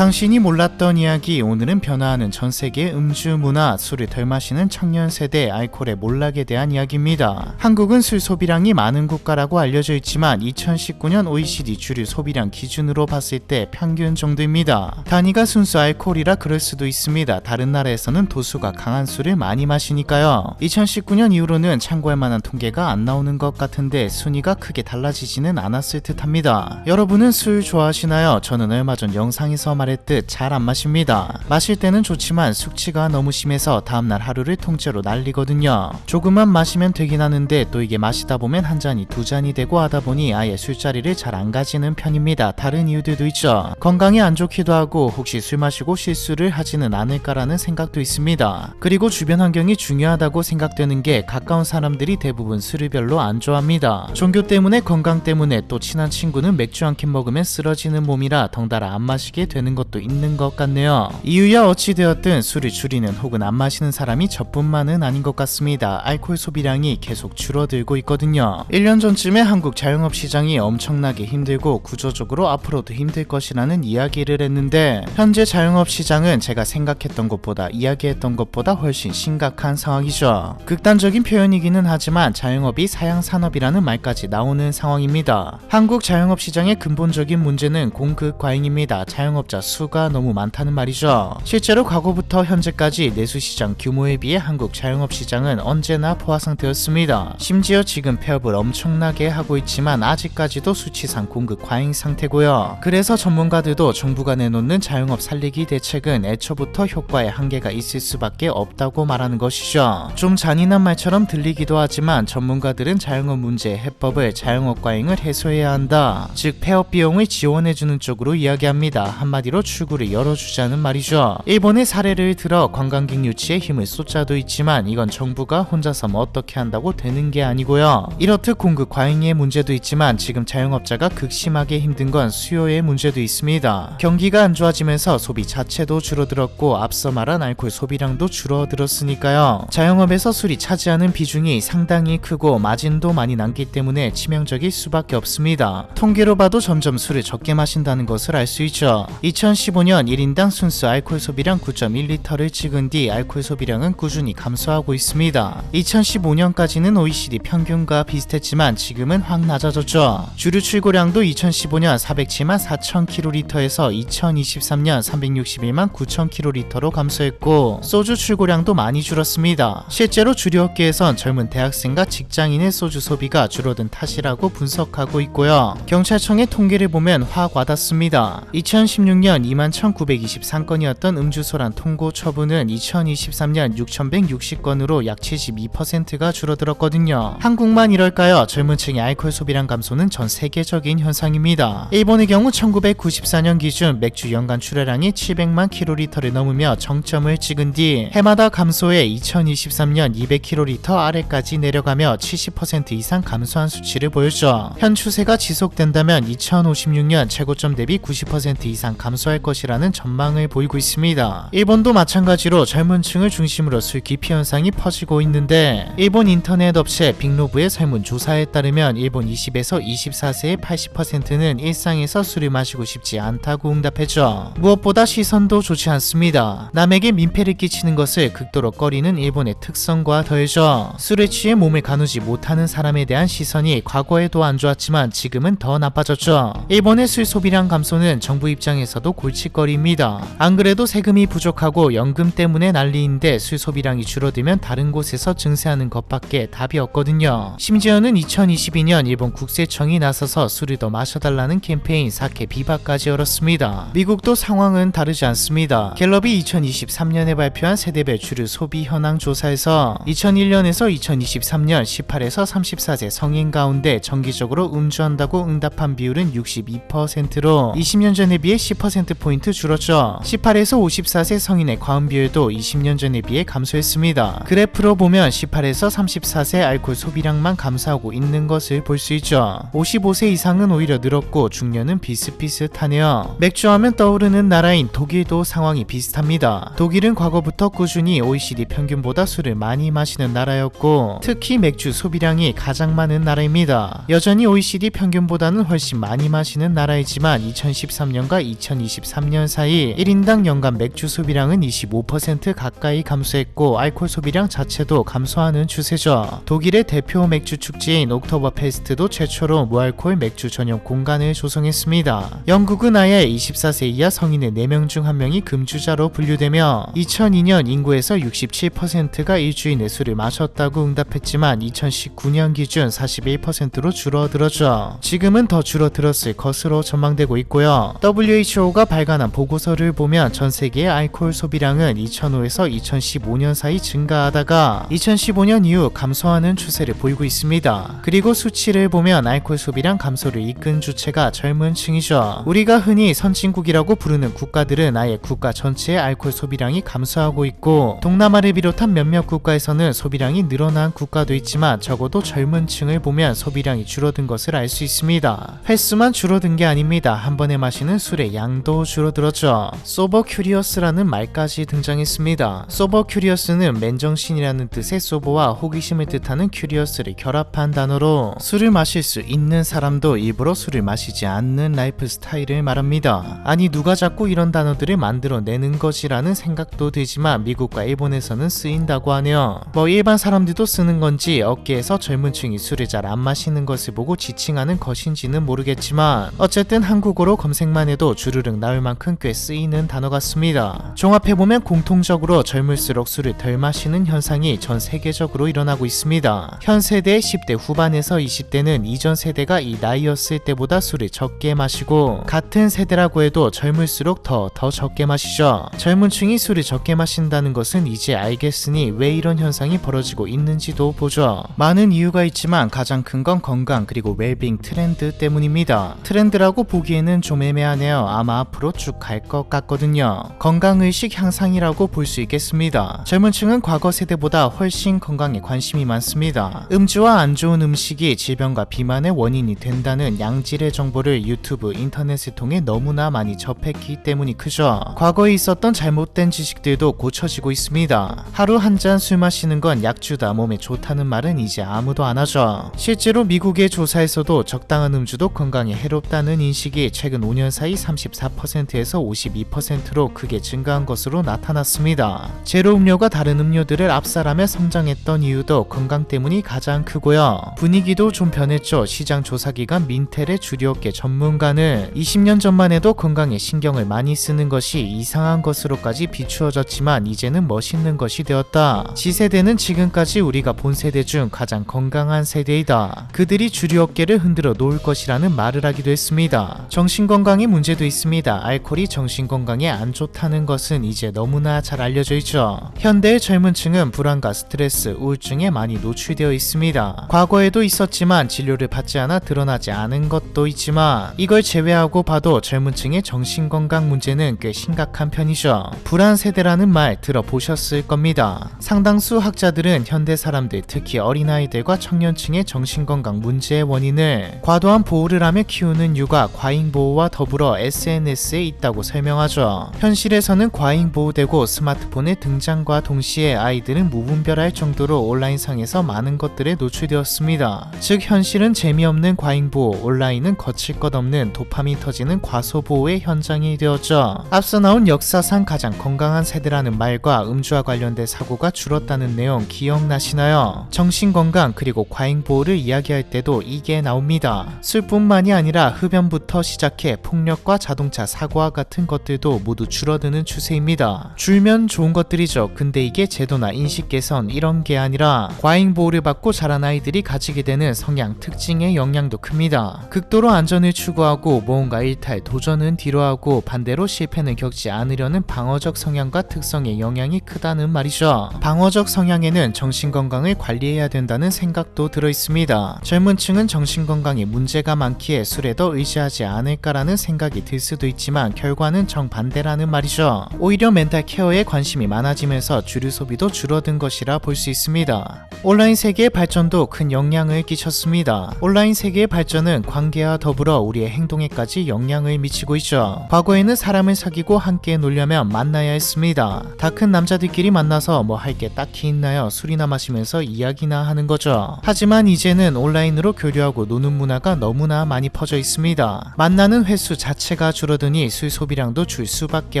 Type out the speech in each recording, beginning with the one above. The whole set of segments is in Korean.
당신이 몰랐던 이야기 오늘은 변화하는 전 세계 음주 문화 술을 덜 마시는 청년 세대 알코올의 몰락에 대한 이야기입니다. 한국은 술 소비량이 많은 국가라고 알려져 있지만 2019년 OECD 주류 소비량 기준으로 봤을 때 평균 정도입니다. 단위가 순수 알코올이라 그럴 수도 있습니다. 다른 나라에서는 도수가 강한 술을 많이 마시니까요. 2019년 이후로는 참고할 만한 통계가 안 나오는 것 같은데 순위가 크게 달라지지는 않았을 듯합니다. 여러분은 술 좋아하시나요? 저는 얼마 전 영상에서 말했 듯 잘 안 마십니다. 마실 때는 좋지만 숙취가 너무 심해서 다음날 하루를 통째로 날리거든요. 조금만 마시면 되긴 하는데 또 이게 마시다 보면 한 잔이 두 잔이 되고 하다 보니 아예 술자리를 잘 안 가지는 편입니다. 다른 이유들도 있죠. 건강에 안 좋기도 하고 혹시 술 마시고 실수를 하지는 않을까라는 생각도 있습니다. 그리고 주변 환경이 중요하다고 생각되는 게 가까운 사람들이 대부분 술을 별로 안 좋아합니다. 종교 때문에 건강 때문에 또 친한 친구는 맥주 한 캔 먹으면 쓰러지는 몸이라 덩달아 안 마시게 되는 것도 있는 것 같네요. 이유야 어찌 되었든 술을 줄이는 혹은 안 마시는 사람이 저뿐만은 아닌 것 같습니다. 알코올 소비량이 계속 줄어들고 있거든요. 1년 전쯤에 한국 자영업 시장이 엄청나게 힘들고 구조적으로 앞으로도 힘들 것이라는 이야기를 했는데 현재 자영업 시장은 제가 생각했던 것보다 이야기했던 것보다 훨씬 심각한 상황이죠. 극단적인 표현이기는 하지만 자영업이 사양 산업이라는 말까지 나오는 상황입니다. 한국 자영업 시장의 근본적인 문제는 공급 과잉입니다. 자영업자 수가 너무 많다는 말이죠. 실제로 과거부터 현재까지 내수시장 규모에 비해 한국 자영업 시장은 언제나 포화 상태였습니다. 심지어 지금 폐업을 엄청나게 하고 있지만 아직까지도 수치상 공급 과잉 상태고요. 그래서 전문가들도 정부가 내놓는 자영업 살리기 대책은 애초부터 효과에 한계가 있을 수밖에 없다고 말하는 것이죠. 좀 잔인한 말처럼 들리기도 하지만 전문가들은 자영업 문제의 해법을 자영업 과잉을 해소해야 한다. 즉 폐업 비용을 지원해주는 쪽으로 이야기합니다. 한마디 로 출구를 열어주자는 말이죠. 일본의 사례를 들어 관광객 유치에 힘을 쏟자도 있지만 이건 정부가 혼자서 뭐 어떻게 한다고 되는 게 아니고요. 이렇듯 공급 과잉의 문제도 있지만 지금 자영업자가 극심하게 힘든 건 수요의 문제도 있습니다. 경기가 안 좋아지면서 소비 자체도 줄어들었고 앞서 말한 알코올 소비량도 줄어들었으니까요. 자영업에서 술이 차지하는 비중이 상당히 크고 마진도 많이 남기 때문에 치명적일 수밖에 없습니다. 통계로 봐도 점점 술을 적게 마신다는 것을 알 수 있죠. 2015년 1인당 순수 알코올 소비량 9.1리터를 찍은 뒤 알코올 소비량은 꾸준히 감소하고 있습니다. 2015년까지는 OECD 평균과 비슷했지만 지금은 확 낮아졌죠. 주류 출고량도 2015년 407만 4천 킬로리터에서 2023년 361만 9천 킬로리터로 감소했고 소주 출고량도 많이 줄었습니다. 실제로 주류 업계에선 젊은 대학생과 직장인의 소주 소비가 줄어든 탓이라고 분석하고 있고요. 경찰청의 통계를 보면 확 와닿습니다. 2016년 2만 1923건이었던 음주소란 통고 처분은 2023년 6,160건으로 약 72%가 줄어들었거든요. 한국만 이럴까요? 젊은 층의 알코올 소비량 감소는 전 세계적인 현상입니다. 일본의 경우 1994년 기준 맥주 연간 출하량이 700만 킬로리터를 넘으며 정점을 찍은 뒤 해마다 감소해 2023년 200킬로리터 아래까지 내려가며 70% 이상 감소한 수치를 보였죠. 현 추세가 지속된다면 2056년 최고점 대비 90% 이상 감소 할 것이라는 전망을 보이고 있습니다. 일본도 마찬가지로 젊은 층을 중심으로 술 기피 현상이 퍼지고 있는데 일본 인터넷 업체 빅로브의 설문조사에 따르면 일본 20에서 24세의 80%는 일상에서 술을 마시고 싶지 않다고 응답했죠. 무엇보다 시선도 좋지 않습니다. 남에게 민폐를 끼치는 것을 극도로 꺼리는 일본의 특성과 더해져 술에 취해 몸을 가누지 못하는 사람에 대한 시선이 과거에도 안 좋았지만 지금은 더 나빠졌죠. 일본의 술 소비량 감소는 정부 입장에서도 골칫거리입니다. 안 그래도 세금이 부족하고 연금 때문에 난리인데 술 소비량이 줄어들면 다른 곳에서 증세하는 것밖에 답이 없거든요. 심지어는 2022년 일본 국세청이 나서서 술을 더 마셔달라는 캠페인 사케 비바까지 열었습니다. 미국도 상황은 다르지 않습니다. 갤럽이 2023년에 발표한 세대별 주류 소비 현황 조사에서 2001년에서 2023년 18에서 34세 성인 가운데 정기적으로 음주한다고 응답한 비율은 62%로 20년 전에 비해 10% 포인트 줄었죠. 18에서 54세 성인의 과음 비율도 20년 전에 비해 감소했습니다. 그래프로 보면 18에서 34세 알코올 소비량만 감소하고 있는 것을 볼 수 있죠. 55세 이상은 오히려 늘었고 중년은 비슷비슷하네요. 맥주하면 떠오르는 나라인 독일도 상황이 비슷합니다. 독일은 과거부터 꾸준히 OECD 평균보다 술을 많이 마시는 나라였고 특히 맥주 소비량이 가장 많은 나라입니다. 여전히 OECD 평균보다는 훨씬 많이 마시는 나라이지만 2013년과 2023년 사이 1인당 연간 맥주 소비량은 25% 가까이 감소했고 알코올 소비량 자체도 감소하는 추세죠. 독일의 대표 맥주 축제인 옥토버 페스트도 최초로 무알코올 맥주 전용 공간을 조성했습니다. 영국은 아예 24세 이하 성인의 4명 중 1명이 금주자로 분류되며 2002년 인구에서 67%가 일주일에 술을 마셨다고 응답했지만 2019년 기준 41%로 줄어들었죠. 지금은 더 줄어들었을 것으로 전망되고 있고요. WHO 가 발간한 보고서를 보면 전 세계의 알코올 소비량은 2005에서 2015년 사이 증가하다가 2015년 이후 감소하는 추세를 보이고 있습니다. 그리고 수치를 보면 알코올 소비량 감소를 이끈 주체가 젊은 층이죠. 우리가 흔히 선진국이라고 부르는 국가들은 아예 국가 전체의 알코올 소비량이 감소하고 있고 동남아를 비롯한 몇몇 국가에서는 소비량이 늘어난 국가도 있지만 적어도 젊은 층을 보면 소비량이 줄어든 것을 알 수 있습니다. 횟수만 줄어든 게 아닙니다. 한 번에 마시는 술의 양도 줄어들었죠. 소버 큐리어스라는 말까지 등장했습니다. 소버 큐리어스는 맨정신이라는 뜻의 소버와 호기심을 뜻하는 큐리어스를 결합한 단어로 술을 마실 수 있는 사람도 일부러 술을 마시지 않는 라이프 스타일을 말합니다. 아니 누가 자꾸 이런 단어들을 만들어내는 것이라는 생각도 들지만 미국과 일본에서는 쓰인다고 하네요. 뭐 일반 사람들도 쓰는 건지 업계에서 젊은 층이 술을 잘 안 마시는 것을 보고 지칭하는 것인지는 모르겠지만 어쨌든 한국어로 검색만 해도 주르륵 나올 만큼 꽤 쓰이는 단어 같습니다. 종합해보면 공통적으로 젊을수록 술을 덜 마시는 현상이 전 세계적으로 일어나고 있습니다. 현 세대의 10대 후반에서 20대는 이전 세대가 이 나이였을 때보다 술을 적게 마시고 같은 세대라고 해도 젊을수록 더더 적게 마시죠. 젊은 층이 술을 적게 마신다는 것은 이제 알겠으니 왜 이런 현상이 벌어지고 있는지도 보죠. 많은 이유가 있지만 가장 큰 건 건강 그리고 웰빙 트렌드 때문입니다. 트렌드라고 보기에는 좀 애매하네요. 아마 앞으로 쭉 갈 것 같거든요. 건강의식 향상이라고 볼 수 있겠습니다. 젊은 층은 과거 세대보다 훨씬 건강에 관심이 많습니다. 음주와 안 좋은 음식이 질병과 비만의 원인이 된다는 양질의 정보를 유튜브, 인터넷을 통해 너무나 많이 접했기 때문이 크죠. 과거에 있었던 잘못된 지식들도 고쳐지고 있습니다. 하루 한 잔 술 마시는 건 약주다 몸에 좋다는 말은 이제 아무도 안 하죠. 실제로 미국의 조사에서도 적당한 음주도 건강에 해롭다는 인식이 최근 5년 사이 34% 에서 52%로 크게 증가한 것으로 나타났습니다. 제로 음료가 다른 음료들을 압살하며 성장했던 이유도 건강 때문이 가장 크고요. 분위기도 좀 변했죠. 시장 조사기관 민텔의 주류업계 전문가는 20년 전만 해도 건강에 신경을 많이 쓰는 것이 이상한 것으로까지 비추어졌지만 이제는 멋있는 것이 되었다. 지세대는 지금까지 우리가 본 세대 중 가장 건강한 세대이다. 그들이 주류 업계를 흔들어 놓을 것이라는 말을 하기도 했습니다. 정신건강에 문제도 있습니다. 알코올이 정신 건강에 안 좋다는 것은 이제 너무나 잘 알려져 있죠. 현대의 젊은 층은 불안과 스트레스, 우울증에 많이 노출되어 있습니다. 과거에도 있었지만 진료를 받지 않아 드러나지 않은 것도 있지만 이걸 제외하고 봐도 젊은 층의 정신 건강 문제는 꽤 심각한 편이죠. 불안 세대라는 말 들어보셨을 겁니다. 상당수 학자들은 현대 사람들 특히 어린아이들과 청년층의 정신 건강 문제의 원인을 과도한 보호를 하며 키우는 육아, 과잉 보호와 더불어 SNS 에 있다고 설명하죠. 현실에서는 과잉 보호되고 스마트폰의 등장과 동시에 아이들은 무분별할 정도로 온라인상에서 많은 것들에 노출되었습니다. 즉 현실은 재미없는 과잉 보호, 온라인은 거칠 것 없는 도파민 터지는 과소 보호의 현장이 되었죠. 앞서 나온 역사상 가장 건강한 세대라는 말과 음주와 관련된 사고가 줄었다는 내용 기억나시나요? 정신건강 그리고 과잉 보호를 이야기할 때도 이게 나옵니다. 술뿐만이 아니라 흡연부터 시작해 폭력과 자동차 사고와 같은 것들도 모두 줄어드는 추세입니다. 줄면 좋은 것들이죠. 근데 이게 제도나 인식 개선 이런 게 아니라 과잉 보호를 받고 자란 아이들이 가지게 되는 성향 특징의 영향도 큽니다. 극도로 안전을 추구하고 무언가 일탈 도전은 뒤로하고 반대로 실패는 겪지 않으려는 방어적 성향과 특성의 영향이 크다는 말이죠. 방어적 성향에는 정신 건강을 관리해야 된다는 생각도 들어 있습니다. 젊은 층은 정신 건강에 문제가 많기에 술에 더 의지하지 않을까라는 생각이 들 수도 있지만 결과는 정반대라는 말이죠. 오히려 멘탈 케어에 관심이 많아지면서 주류 소비도 줄어든 것이라 볼 수 있습니다. 온라인 세계의 발전도 큰 영향을 끼쳤습니다. 온라인 세계의 발전은 관계와 더불어 우리의 행동에까지 영향을 미치고 있죠. 과거에는 사람을 사귀고 함께 놀려면 만나야 했습니다. 다 큰 남자들끼리 만나서 뭐 할 게 딱히 있나요? 술이나 마시면서 이야기나 하는 거죠. 하지만 이제는 온라인으로 교류하고 노는 문화가 너무나 많이 퍼져 있습니다. 만나는 횟수 자체가 줄어 드니 술 소비량도 줄 수밖에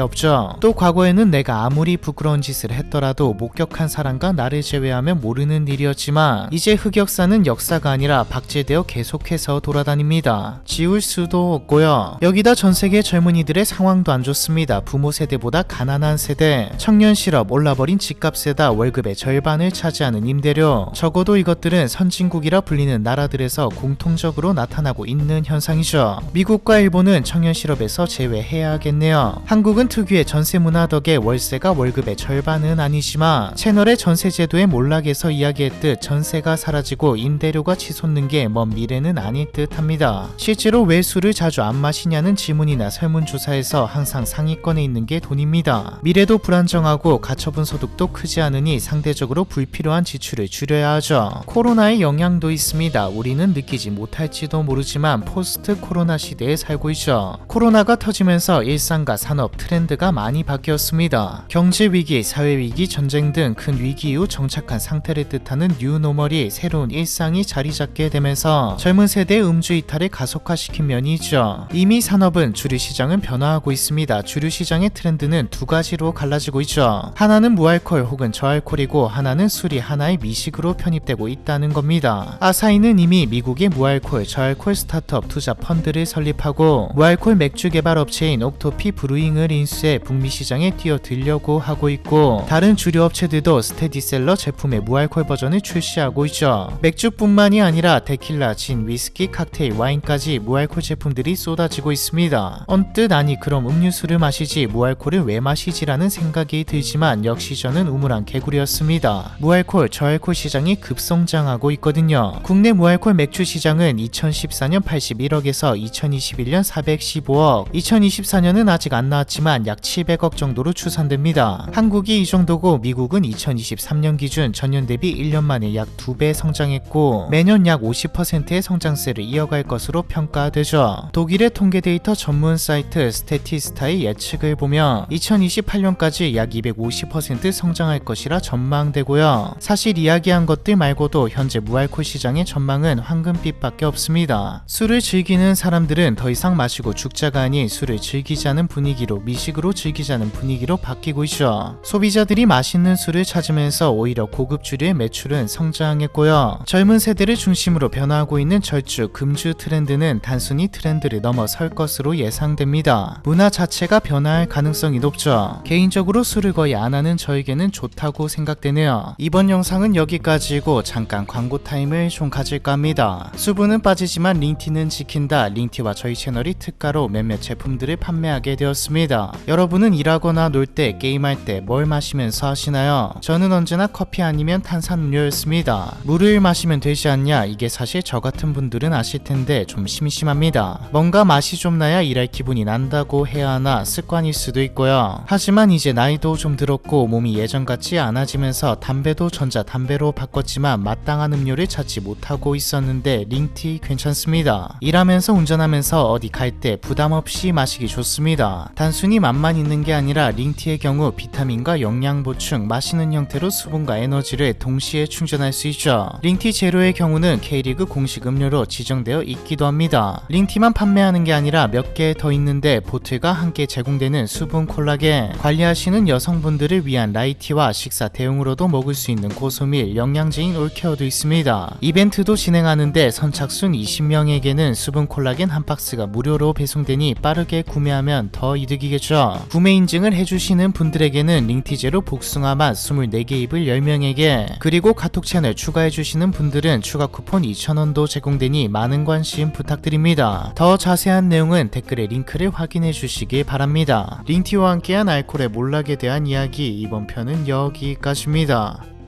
없죠. 또 과거에는 내가 아무리 부끄러운 짓을 했더라도 목격한 사람과 나를 제외하면 모르는 일이었지만 이제 흑역사는 역사가 아니라 박제되어 계속해서 돌아다닙니다. 지울 수도 없고요. 여기다 전 세계 젊은이들의 상황도 안 좋습니다. 부모 세대보다 가난한 세대, 청년 실업, 올라버린 집값에다 월급의 절반을 차지하는 임대료. 적어도 이것들은 선진국이라 불리는 나라들에서 공통적으로 나타나고 있는 현상이죠. 미국과 일본은 청년 실업에서 제외해야겠네요. 한국은 특유의 전세 문화 덕에 월세가 월급의 절반은 아니지만 채널의 전세 제도의 몰락에서 이야기했듯 전세가 사라지고 임대료가 치솟는 게 먼 미래는 아닐 듯합니다. 실제로 왜 술을 자주 안 마시냐는 질문이나 설문조사에서 항상 상위권에 있는 게 돈입니다. 미래도 불안정하고 가처분 소득도 크지 않으니 상대적으로 불필요한 지출을 줄여야 하죠. 코로나의 영향도 있습니다. 우리는 느끼지 못할지도 모르지만 포스트 코로나 시대에 살고 있죠. 코로나가 터지면서 일상과 산업 트렌드가 많이 바뀌었습니다. 경제 위기, 사회 위기, 전쟁 등 큰 위기 이후 정착한 상태를 뜻하는 뉴노멀이 새로운 일상이 자리 잡게 되면서 젊은 세대의 음주 이탈을 가속화시킨 면이 있죠. 이미 산업은 주류 시장은 변화하고 있습니다. 주류 시장의 트렌드는 두 가지로 갈라지고 있죠. 하나는 무알콜 혹은 저알콜이고 하나는 술이 하나의 미식으로 편입되고 있다는 겁니다. 아사히는 이미 미국의 무알콜, 저알콜 스타트업 투자 펀드를 설립하고 무알콜 맥주 개발 업체인 옥토피 브루잉을 인수해 북미 시장에 뛰어들려고 하고 있고 다른 주류 업체들도 스테디셀러 제품의 무알콜 버전을 출시하고 있죠. 맥주뿐만이 아니라 데킬라, 진, 위스키, 칵테일, 와인까지 무알콜 제품들이 쏟아지고 있습니다. 언뜻 아니 그럼 음료수를 마시지 무알콜을 왜 마시지라는 생각이 들지만 역시 저는 우물한 개구리였습니다. 무알콜, 저알콜 시장이 급성장하고 있거든요. 국내 무알콜 맥주 시장은 2014년 81억에서 2021년 415억, 2024년은 아직 안 나왔지만 약 700억 정도로 추산됩니다. 한국이 이 정도고 미국은 2023년 기준 전년 대비 1년 만에 약 2배 성장했고 매년 약 50%의 성장세를 이어갈 것으로 평가되죠. 독일의 통계 데이터 전문 사이트 스테티스타의 예측을 보면 2028년까지 약 250% 성장할 것이라 전망되고요. 사실 이야기한 것들 말고도 현재 무알콜 시장의 전망은 황금빛밖에 없습니다. 술을 즐기는 사람들은 더 이상 마시고 죽자가 아닌 술을 즐기자는 분위기로 미식으로 즐기자는 분위기로 바뀌고 있죠. 소비자들이 맛있는 술을 찾으면서 오히려 고급 주류의 매출은 성장했고요. 젊은 세대를 중심으로 변화하고 있는 절주, 금주 트렌드는 단순히 트렌드를 넘어설 것으로 예상됩니다. 문화 자체가 변화할 가능성이 높죠. 개인적으로 술을 거의 안 하는 저에게는 좋다고 생각되네요. 이번 영상은 여기까지고 잠깐 광고 타임을 좀 가질까 합니다. 수분은 빠지지만 링티는 지킨다. 링티와 저희 채널이 특가로 몇몇 제품들을 판매하게 되었습니다. 여러분은 일하거나 놀 때, 게임할 때 뭘 마시면서 하시나요? 저는 언제나 커피 아니면 탄산음료였습니다. 물을 마시면 되지 않냐? 이게 사실 저 같은 분들은 아실 텐데 좀 심심합니다. 뭔가 맛이 좀 나야 일할 기분이 난다고 해야 하나 습관일 수도 있고요. 하지만 이제 나이도 좀 들었고 몸이 예전 같지 않아지면서 담배도 전자담배로 바꿨지만 마땅한 음료를 찾지 못하고 있었는데 링티 괜찮습니다. 일하면서 운전하면서 어디 갈 때 부담 없이 마시기 좋습니다. 단순히 맛만 있는 게 아니라 링티의 경우 비타민과 영양 보충, 마시는 형태로 수분과 에너지를 동시에 충전할 수 있죠. 링티 제로의 경우는 K리그 공식 음료로 지정되어 있기도 합니다. 링티만 판매하는 게 아니라 몇 개 더 있는데 보틀과 함께 제공되는 수분 콜라겐, 관리하시는 여성분들을 위한 라이티와 식사 대용으로도 먹을 수 있는 고소밀, 영양제인 올케어도 있습니다. 이벤트도 진행하는데 선착순 20명에게는 수분 콜라겐 한 박스가 무료로 배송되니 빠르게 구매하면 더 이득이겠죠. 구매 인증을 해주시는 분들에게는 링티제로 복숭아 맛 24개 입을 10명에게 그리고 카톡 채널 추가해주시는 분들은 추가 쿠폰 2,000원도 제공되니 많은 관심 부탁드립니다. 더 자세한 내용은 댓글에 링크를 확인해 주시기 바랍니다. 링티와 함께한 알코올의 몰락에 대한 이야기 이번 편은 여기까지입니다.